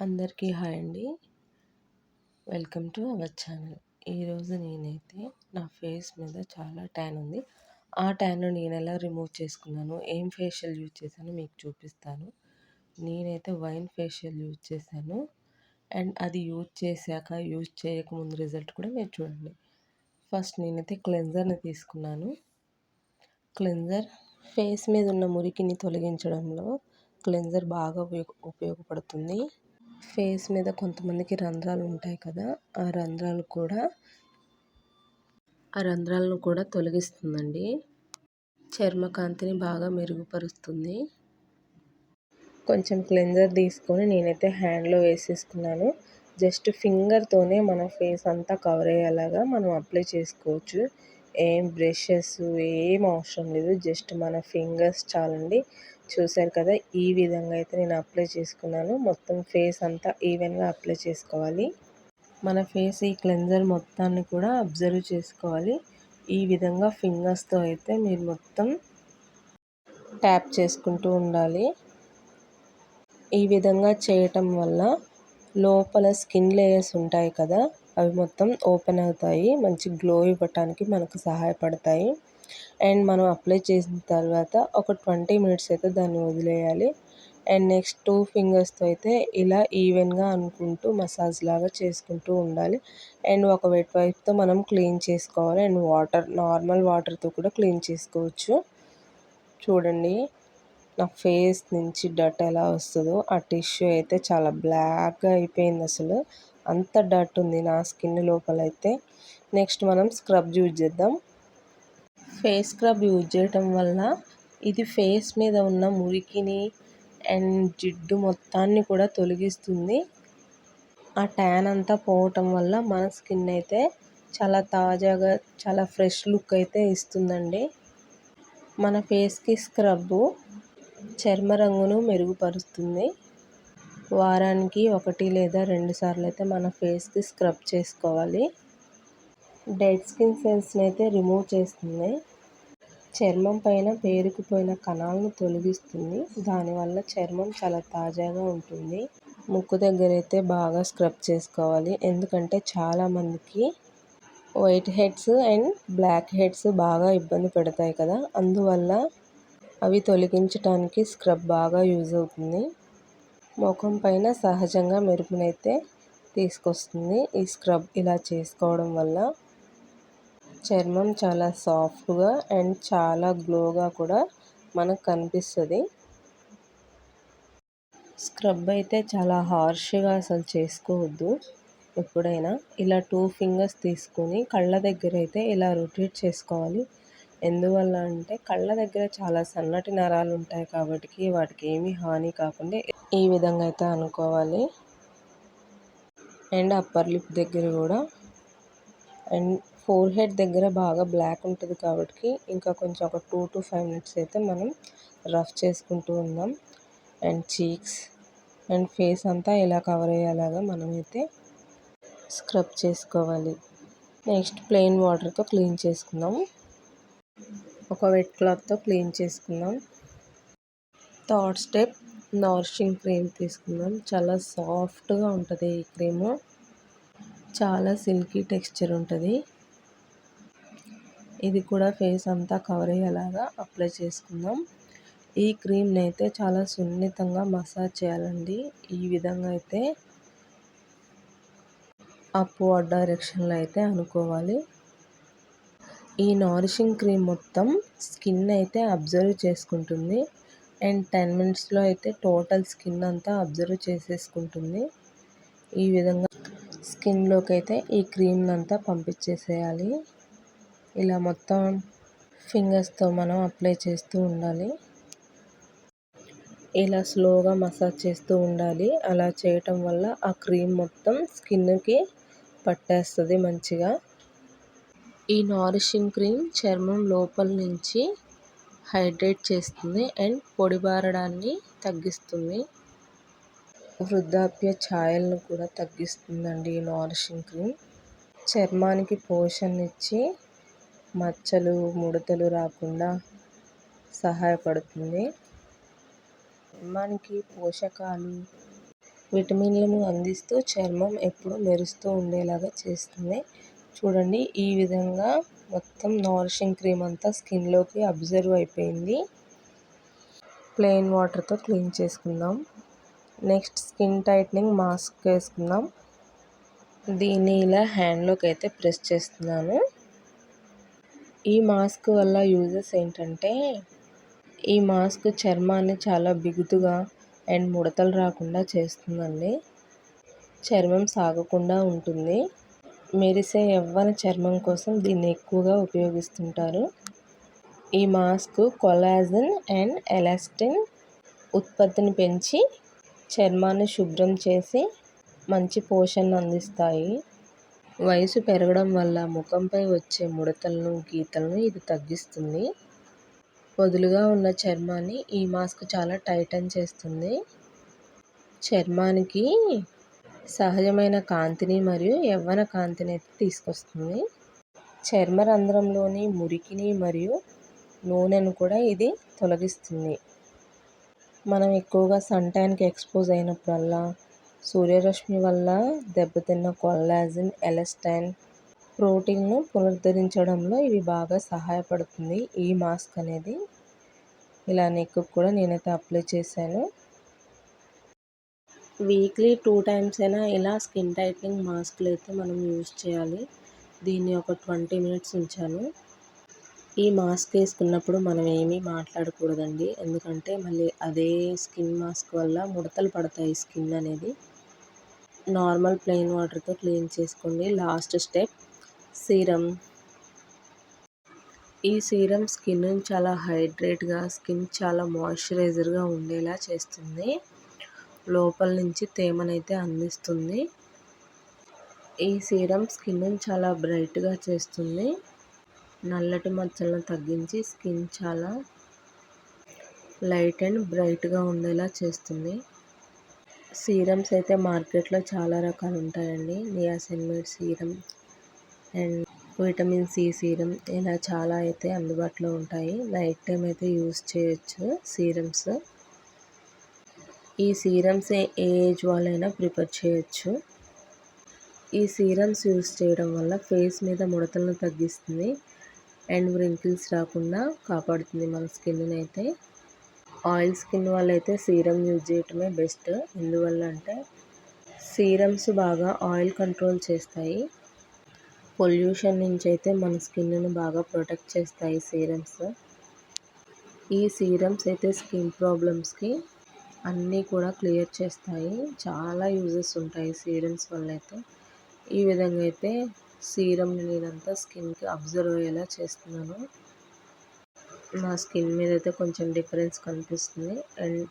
అందరికీ హాయ్ అండి. Welcome to our ఛానల్. ఈరోజు నేనైతే నా ఫేస్ మీద చాలా ట్యాన్ ఉంది. ఆ ట్యాన్ నేను ఎలా రిమూవ్ చేసుకున్నాను ఏం ఫేషియల్ యూజ్ చేశాను మీకు చూపిస్తాను. నేనైతే వైన్ ఫేషియల్ యూజ్ చేశాను. అండ్ అది యూజ్ చేశాక యూజ్ చేయకముందు రిజల్ట్ కూడా మీరు చూడండి. ఫస్ట్ నేనైతే క్లెన్జర్ని తీసుకున్నాను. క్లెన్జర్ ఫేస్ మీద ఉన్న మురికిని తొలగించడంలో క్లెన్జర్ బాగా ఉపయోగ ఉపయోగపడుతుంది. ఫేస్ మీద కొంతమందికి రంధ్రాలు ఉంటాయి కదా ఆ రంధ్రాలు కూడా ఆ రంధ్రాలను కూడా తొలగిస్తుందండి. చర్మకాంతిని బాగా మెరుగుపరుస్తుంది. కొంచెం క్లెన్జర్ తీసుకొని నేనైతే హ్యాండ్లో వేసేసుకున్నాను. జస్ట్ ఫింగర్తోనే మన ఫేస్ అంతా కవర్ అయ్యేలాగా మనం అప్లై చేసుకోవచ్చు. ఏం బ్రషెస్ ఏం అవసరం లేదు. జస్ట్ మన ఫింగర్స్ చాలండి. చూసారు కదా ఈ విధంగా అయితే నేను అప్లై చేసుకున్నాను. మొత్తం ఫేస్ అంతా ఈవెన్గా అప్లై చేసుకోవాలి. మన ఫేస్ ఈ క్లెన్జర్ మొత్తాన్ని కూడా అబ్జర్వ్ చేసుకోవాలి. ఈ విధంగా ఫింగర్స్తో అయితే మీరు మొత్తం ట్యాప్ చేసుకుంటూ ఉండాలి. ఈ విధంగా చేయటం వల్ల లోపల స్కిన్ లేయర్స్ ఉంటాయి కదా అవి మొత్తం ఓపెన్ అవుతాయి. మంచి గ్లో ఇవ్వటానికి మనకు సహాయపడతాయి. అండ్ మనం అప్లై చేసిన తర్వాత ఒక ట్వంటీ మినిట్స్ అయితే దాన్ని వదిలేయాలి. అండ్ నెక్స్ట్ టూ ఫింగర్స్తో అయితే ఇలా ఈవెన్గా అనుకుంటూ మసాజ్ లాగా చేసుకుంటూ ఉండాలి. అండ్ ఒక వెట్ వైప్తో మనం క్లీన్ చేసుకోవాలి. అండ్ వాటర్ నార్మల్ వాటర్తో కూడా క్లీన్ చేసుకోవచ్చు. చూడండి నా ఫేస్ నుంచి డట్ ఎలా వస్తుందో. ఆ టిష్యూ అయితే చాలా బ్లాక్గా అయిపోయింది అసలు. అంత డట్ ఉంది నా స్కిన్ లోపల అయితే. నెక్స్ట్ మనం స్క్రబ్ యూజ్ చేద్దాం. ఫేస్ స్క్రబ్ యూజ్ చేయటం వల్ల ఇది ఫేస్ మీద ఉన్న మురికిని అండ్ జిడ్డు మొత్తాన్ని కూడా తొలగిస్తుంది. ఆ ట్యాన్ అంతా పోవటం వల్ల మన స్కిన్ అయితే చాలా తాజాగా చాలా ఫ్రెష్ లుక్ అయితే ఇస్తుందండి. మన ఫేస్కి స్క్రబ్బు చర్మ రంగును మెరుగుపరుస్తుంది. వారానికి ఒకటి లేదా రెండు సార్లు అయితే మన ఫేస్కి స్క్రబ్ చేసుకోవాలి. డెడ్ స్కిన్ సెల్స్ని అయితే రిమూవ్ చేస్తుంది. చర్మం పైన పేరుకుపోయిన కణాలను తొలగిస్తుంది. దానివల్ల చర్మం చాలా తాజాగా ఉంటుంది. ముక్కు దగ్గర అయితే బాగా స్క్రబ్ చేసుకోవాలి. ఎందుకంటే చాలామందికి white heads and black heads బాగా ఇబ్బంది పెడతాయి కదా. అందువల్ల అవి తొలగించడానికి స్క్రబ్ బాగా యూజ్ అవుతుంది. ముఖం పైన సహజంగా మెరుపునైతే తీసుకొస్తుంది. ఈ స్క్రబ్ ఇలా చేసుకోవడం వల్ల చర్మం చాలా సాఫ్ట్గా అండ్ చాలా గ్లోగా కూడా మనకు కనిపిస్తుంది. స్క్రబ్ అయితే చాలా హార్ష్గా అసలు చేసుకోవద్దు ఎప్పుడైనా. ఇలా టూ ఫింగర్స్ తీసుకొని కళ్ళ దగ్గర అయితే ఇలా రొటేట్ చేసుకోవాలి. ఎందువల్ల అంటే కళ్ళ దగ్గర చాలా సన్నటి నరాలు ఉంటాయి కాబట్టి వాటికి ఏమీ హాని కాకుండా ఈ విధంగా అయితే అనుకోవాలి. అండ్ అప్పర్ లిప్ దగ్గర కూడా అండ్ ఫోర్ హెడ్ దగ్గర బాగా బ్లాక్ ఉంటుంది కాబట్టి ఇంకా కొంచెం ఒక టూ టు ఫైవ్ మినిట్స్ అయితే మనం రఫ్ చేసుకుంటూ ఉందాం. అండ్ చీక్స్ అండ్ ఫేస్ అంతా ఇలా కవర్ అయ్యేలాగా మనమైతే స్క్రబ్ చేసుకోవాలి. నెక్స్ట్ ప్లెయిన్ వాటర్తో క్లీన్ చేసుకుందాం. ఒక వెట్ క్లాత్తో క్లీన్ చేసుకుందాం. థర్డ్ స్టెప్ నారిషింగ్ క్రీమ్ తీసుకుందాం. చాలా సాఫ్ట్గా ఉంటుంది ఈ క్రీము. చాలా సిల్కీ టెక్స్చర్ ఉంటుంది. ఇది కూడా ఫేస్ అంతా కవర్ అయ్యేలాగా అప్లై చేసుకుందాం. ఈ క్రీమ్ని అయితే చాలా సున్నితంగా మసాజ్ చేయాలండి. ఈ విధంగా అయితే అప్వర్డ్ డైరెక్షన్లో అయితే అనుకోవాలి. ఈ నారిషింగ్ క్రీమ్ మొత్తం స్కిన్ అయితే అబ్జర్వ్ చేసుకుంటుంది. అండ్ టెన్ మినిట్స్లో అయితే టోటల్ స్కిన్ అంతా అబ్జర్వ్ చేసేసుకుంటుంది. ఈ విధంగా స్కిన్లోకి అయితే ఈ క్రీమ్ని అంతా పంపించేసేయాలి. ఇలా మొత్తం ఫింగర్స్తో మనం అప్లై చేస్తూ ఉండాలి. ఇలా స్లోగా మసాజ్ చేస్తూ ఉండాలి. అలా చేయటం వల్ల ఆ క్రీమ్ మొత్తం స్కిన్కి పట్టేస్తుంది మంచిగా. ఈ నారిషింగ్ క్రీమ్ చర్మం లోపల నుంచి హైడ్రేట్ చేస్తుంది అండ్ పొడిబారడాన్ని తగ్గిస్తుంది. వృద్ధాప్య ఛాయలను కూడా తగ్గిస్తుందండి ఈ నారిషింగ్ క్రీమ్. చర్మానికి పోషణ ఇచ్చి మచ్చలు ముడతలు రాకుండా సహాయపడుతుంది. చర్మానికి పోషకాలు విటమిన్లను అందిస్తూ చర్మం ఎప్పుడు మెరుస్తూ ఉండేలాగా చేస్తుంది. చూడండి ఈ విధంగా మొత్తం నారిషింగ్ క్రీమ్ అంతా స్కిన్లోకి అబ్జర్వ్ అయిపోయింది. ప్లెయిన్ వాటర్తో క్లీన్ చేసుకుందాం. నెక్స్ట్ స్కిన్ టైట్నింగ్ మాస్క్ వేసుకుందాం. దీన్ని ఇలా హ్యాండ్లోకి అయితే ప్రెస్ చేస్తున్నాను. ఈ మాస్క్ వల్ల యూజెస్ ఏంటంటే ఈ మాస్క్ చర్మాన్ని చాలా బిగుతుగా అండ్ ముడతలు రాకుండా చేస్తుందండి. చర్మం సాగకుండా ఉంటుంది. మెరిసే యవ్వన చర్మం కోసం దీన్ని ఎక్కువగా ఉపయోగిస్తుంటారు. ఈ మాస్క్ కొలాజన్ అండ్ ఎలాస్టిన్ ఉత్పత్తిని పెంచి చర్మాన్ని శుభ్రం చేసి మంచి పోషణ అందిస్తాయి. వయసు పెరగడం వల్ల ముఖంపై వచ్చే ముడతలను గీతలను ఇది తగ్గిస్తుంది. వదులుగా ఉన్న చర్మాన్ని ఈ మాస్క్ చాలా టైటన్ చేస్తుంది. చర్మానికి సహజమైన కాంతిని మరియు యవ్వన కాంతిని అయితే తీసుకొస్తుంది. చర్మ రంధ్రంలోని మురికిని మరియు నూనెను కూడా ఇది తొలగిస్తుంది. మనం ఎక్కువగా సన్ ట్యాన్కి ఎక్స్పోజ్ అయినప్పుడల్లా సూర్యరశ్మి వల్ల దెబ్బతిన్న కొల్లాజిన్ ఎలస్టైన్ ప్రోటీన్ను పునరుద్ధరించడంలో ఇవి బాగా సహాయపడుతుంది. ఈ మాస్క్ అనేది ఇలా నెక్కు కూడా నేనైతే అప్లై చేశాను. వీక్లీ టూ టైమ్స్ అయినా ఇలా స్కిన్ టైట్నింగ్ మాస్క్లు అయితే మనం యూజ్ చేయాలి. దీన్ని ఒక ట్వంటీ మినిట్స్ ఉంచాను. ఈ మాస్క్ వేసుకున్నప్పుడు మనం ఏమీ మాట్లాడకూడదండి. ఎందుకంటే మళ్ళీ అదే స్కిన్ మాస్క్ వల్ల ముడతలు పడతాయి స్కిన్ అనేది. నార్మల్ ప్లెయిన్ వాటర్తో క్లీన్ చేసుకోండి. Last step serum. ఈ సీరం స్కిన్ చాలా హైడ్రేట్గా స్కిన్ చాలా మాయిశ్చరైజర్గా ఉండేలా చేస్తుంది. లోపల నుంచి తేమనైతే అందిస్తుంది. ఈ సీరం స్కిన్ చాలా బ్రైట్గా చేస్తుంది. నల్లటి మచ్చలను తగ్గించి స్కిన్ చాలా లైట్ అండ్ బ్రైట్గా ఉండేలా చేస్తుంది. సీరమ్స్ అయితే మార్కెట్లో చాలా రకాలు ఉంటాయండి. Niacinamide serum and vitamin C serum ఇలా చాలా అయితే అందుబాటులో ఉంటాయి. నైట్ టైం అయితే యూస్ చేయొచ్చు సీరమ్స్. ఈ సీరమ్స్ ఏ ఏజ్ వాళ్ళైనా ప్రిపేర్ చేయొచ్చు. ఈ సీరమ్స్ యూస్ చేయడం వల్ల ఫేస్ మీద ముడతలను తగ్గిస్తుంది. అండ్ వ్రింకిల్స్ రాకుండా కాపాడుతుంది మన స్కిన్ని అయితే ఆయిల్ స్కిన్ వాళ్ళైతే సీరం యూజ్ చేయటమే బెస్ట్. ఎందువల్ల అంటే సీరమ్స్ బాగా ఆయిల్ కంట్రోల్ చేస్తాయి. పొల్యూషన్ నుంచి అయితే మన స్కిన్ను బాగా ప్రొటెక్ట్ చేస్తాయి సీరమ్స్. ఈ సీరమ్స్ అయితే స్కిన్ ప్రాబ్లమ్స్కి అన్నీ కూడా క్లియర్ చేస్తాయి. చాలా యూజెస్ ఉంటాయి సీరమ్స్ వల్ల అయితే ఈ విధంగా అయితే సీరమ్ని నేనంతా స్కిన్కి అబ్జర్వ్ అయ్యేలా చేస్తున్నాను. నా స్కిన్ మీద అయితే కొంచెం డిఫరెన్స్ కనిపిస్తుంది. అండ్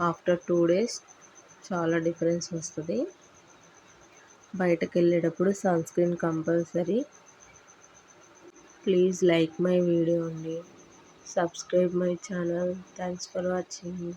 ఆఫ్టర్ టూ డేస్ చాలా డిఫరెన్స్ వస్తుంది. బయటకు వెళ్ళేటప్పుడు sun screen compulsory. Please like my video అండి. Subscribe my channel. Thanks for watching.